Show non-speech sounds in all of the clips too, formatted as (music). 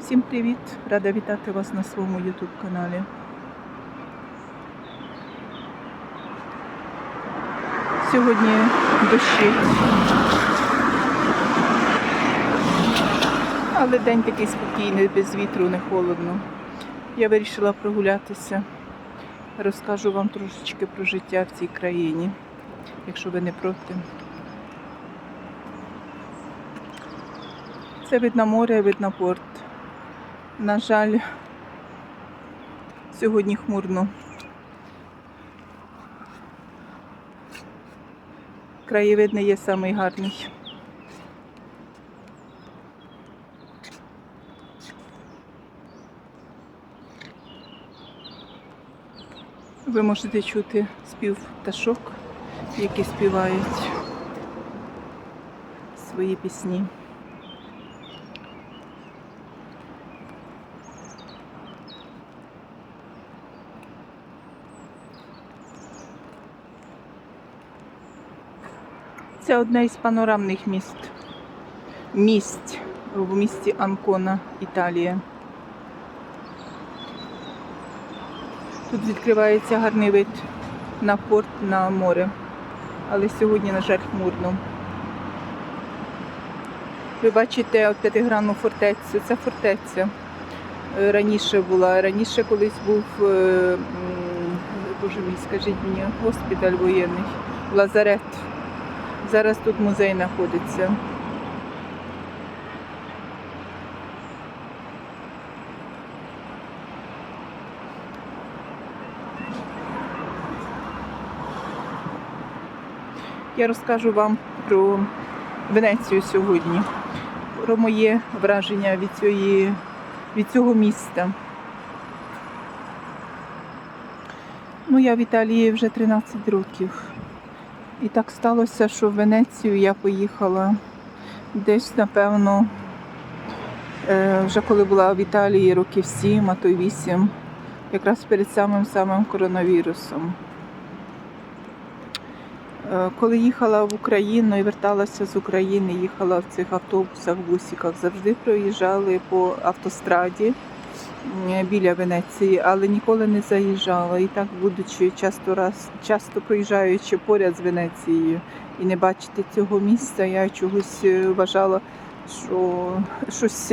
Всім привіт! Рада вітати вас на своєму YouTube каналі. Сьогодні дощить. Але день такий спокійний, без вітру, не холодно. Я вирішила прогулятися. Розкажу вам трошечки про життя в цій країні, якщо ви не проти. Це видно море, видно порт. На жаль, сьогодні хмурно. Краєвид не є самий гарний. Ви можете чути спів пташок, які співають свої пісні. Це одне із панорамних міст. Місць в місті Анкона, Італія. Тут відкривається гарний вид на порт, на море. Але сьогодні, на жаль, хмурно. Ви бачите от п'ятигранну фортецю. Це фортеця. Е, Раніше була. Раніше колись був, е, боже мій, скажіть мені, госпіталь воєнний, лазарет. Зараз тут музей знаходиться. Я розкажу вам про Венецію сьогодні, про моє враження від, цієї, від цього міста. Ну, я в Італії вже 13 років. І так сталося, що в Венецію я поїхала десь, напевно, е, вже коли була в Італії років 7, а то 8, якраз перед самим самим коронавірусом. Е, Коли їхала в Україну і верталася з України, їхала в цих автобусах, бусиках, завжди проїжджали по автостраді біля Венеції, але ніколи не заїжджала. І так, будучи часто раз, часто проїжджаючи поряд з Венецією і не бачити цього місця, я чогось е, вважала, що щось,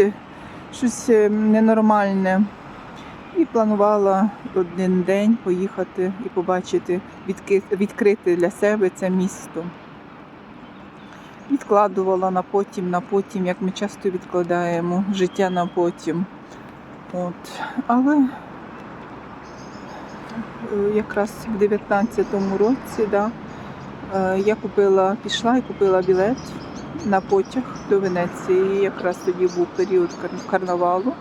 щось е, ненормальне. І планувала один день поїхати і побачити, відкрити для себе це місто. Відкладувала на потім, на потім, як ми часто відкладаємо життя на потім. От. Але е, якраз в 19-му році да, е, я купила, пішла і купила білет на потяг до Венеції. Якраз тоді був період карнавалу.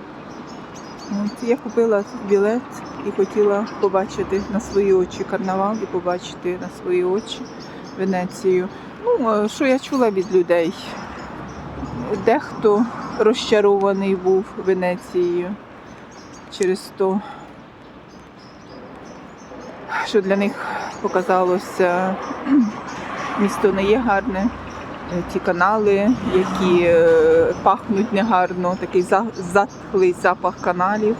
От, я купила білет і хотіла побачити на свої очі карнавал і побачити на свої очі Венецію. Ну, е, що я чула від людей? Дехто розчарований був Венецією через то, що для них показалося (clears throat) місто не є гарне. Е, Ті канали, які е, пахнуть негарно, такий затхлий запах каналів,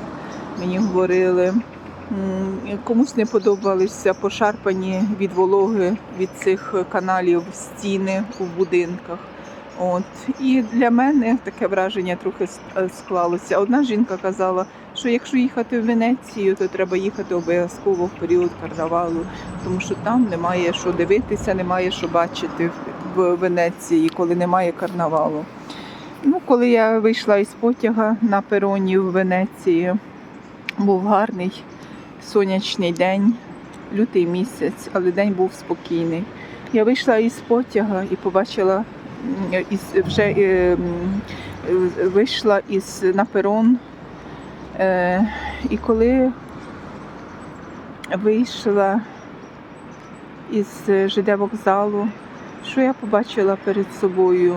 мені говорили. Комусь не подобалися пошарпані від вологи від цих каналів стіни у будинках. От. І для мене таке враження трохи е, склалося. Одна жінка казала, що якщо їхати в Венецію, то треба їхати обов'язково в період карнавалу, тому що там немає що дивитися, немає що бачити в- Венеції, коли немає карнавалу. Ну, коли я вийшла із потяга на пероні в Венеції, був гарний сонячний день, лютий місяць, але день був спокійний. Я вийшла із потяга і побачила із, вже е, е, вийшла із на перон. Е, і коли вийшла із ЖД вокзалу, що я побачила перед собою?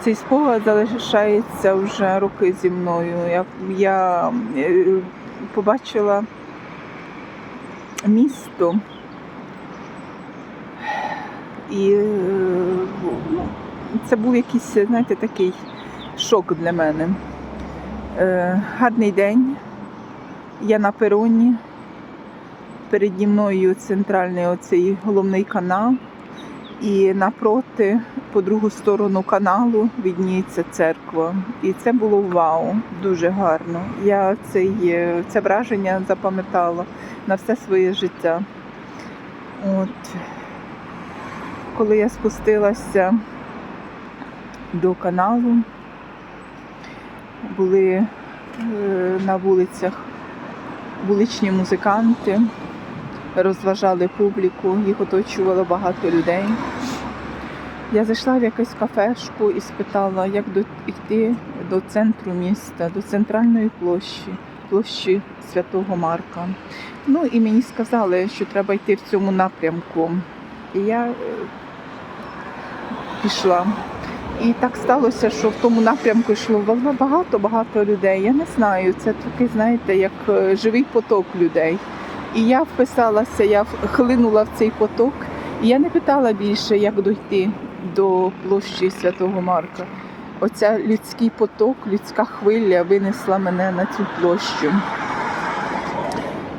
Цей спогад залишається вже роки зі мною. Я, я е, побачила місто. І е, ну, це був якийсь, знаєте, такий шок для мене. Е, гарний день. Я на пероні. Переді мною центральний оцей головний канал. І напроти, по другу сторону каналу, відніється церква. І це було вау, дуже гарно. Я цей, е, це враження запам'ятала на все своє життя. От. Коли я спустилася до каналу, були е, на вулицях вуличні музиканти, розважали публіку, їх оточувало багато людей. Я зайшла в якусь кафешку і спитала, як йти до центру міста, до центральної площі, площі Святого Марка. Ну і мені сказали, що треба йти в цьому напрямку. І я е, пішла. І так сталося, що в тому напрямку йшло багато-багато людей. Я не знаю, це такий, знаєте, як е, живий поток людей. І я вписалася, я хлинула в цей поток, і я не питала більше, як дойти до площі Святого Марка. Оця людський поток, людська хвиля винесла мене на цю площу.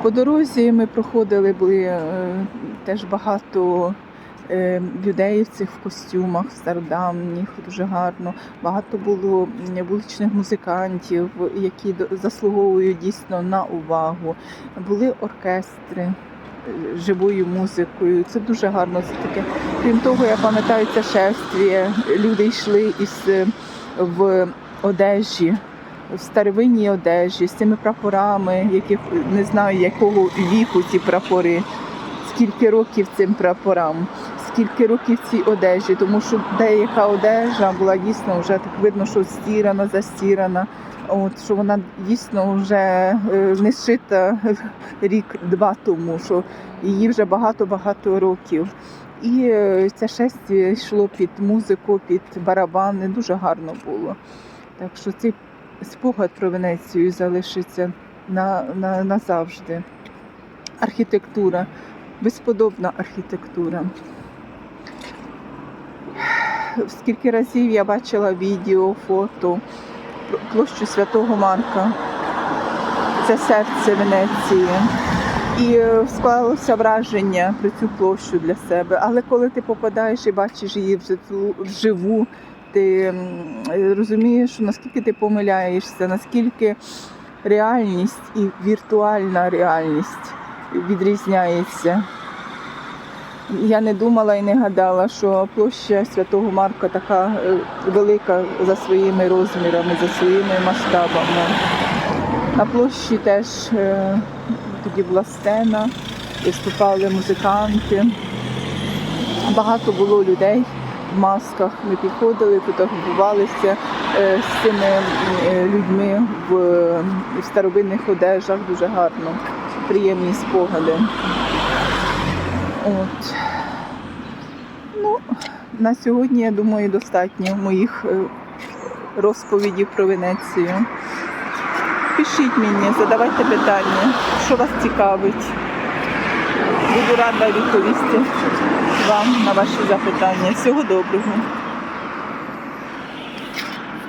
По дорозі ми проходили, були е, теж багато людей в цих костюмах стародавніх, дуже гарно. Багато було вуличних музикантів, які заслуговують дійсно на увагу. Були оркестри е, живою музикою. Це дуже гарно. Це таке. Крім того, я пам'ятаю це шествіє. Люди йшли із е, в одежі. В старовинній одежі з цими прапорами, яких не знаю якого віку ці прапори, скільки років цим прапорам, скільки років цій одежі, тому що деяка одежа була дійсно вже так видно, що стірана, застірана. От що вона дійсно вже е, не зшита (laughs) рік-два тому, що її вже багато-багато років. І е, це шествіє йшло під музику, під барабани. Дуже гарно було. Так що цей спогад про Венецію залишиться на, на, назавжди. Архітектура, безподобна архітектура. Скільки разів я бачила відео, фото площу Святого Марка. Це серце Венеції. І е, склалося враження про цю площу для себе. Але коли ти попадаєш і бачиш її вживу- вживу, ти розумієш, наскільки ти помиляєшся, наскільки реальність і віртуальна реальність відрізняється. Я не думала і не гадала, що площа Святого Марка така е, велика за своїми розмірами, за своїми масштабами. На площі теж е, тоді була сцена, виступали музиканти. Багато було людей в масках. Ми підходили, фотографувалися е, з цими людьми в старовинних одежах. Дуже гарно, приємні спогади. От. Ну, на сьогодні, я думаю, достатньо моїх розповідів про Венецію. Пишіть мені, задавайте питання, що вас цікавить. Буду рада відповісти вам на ваші запитання. Всього доброго.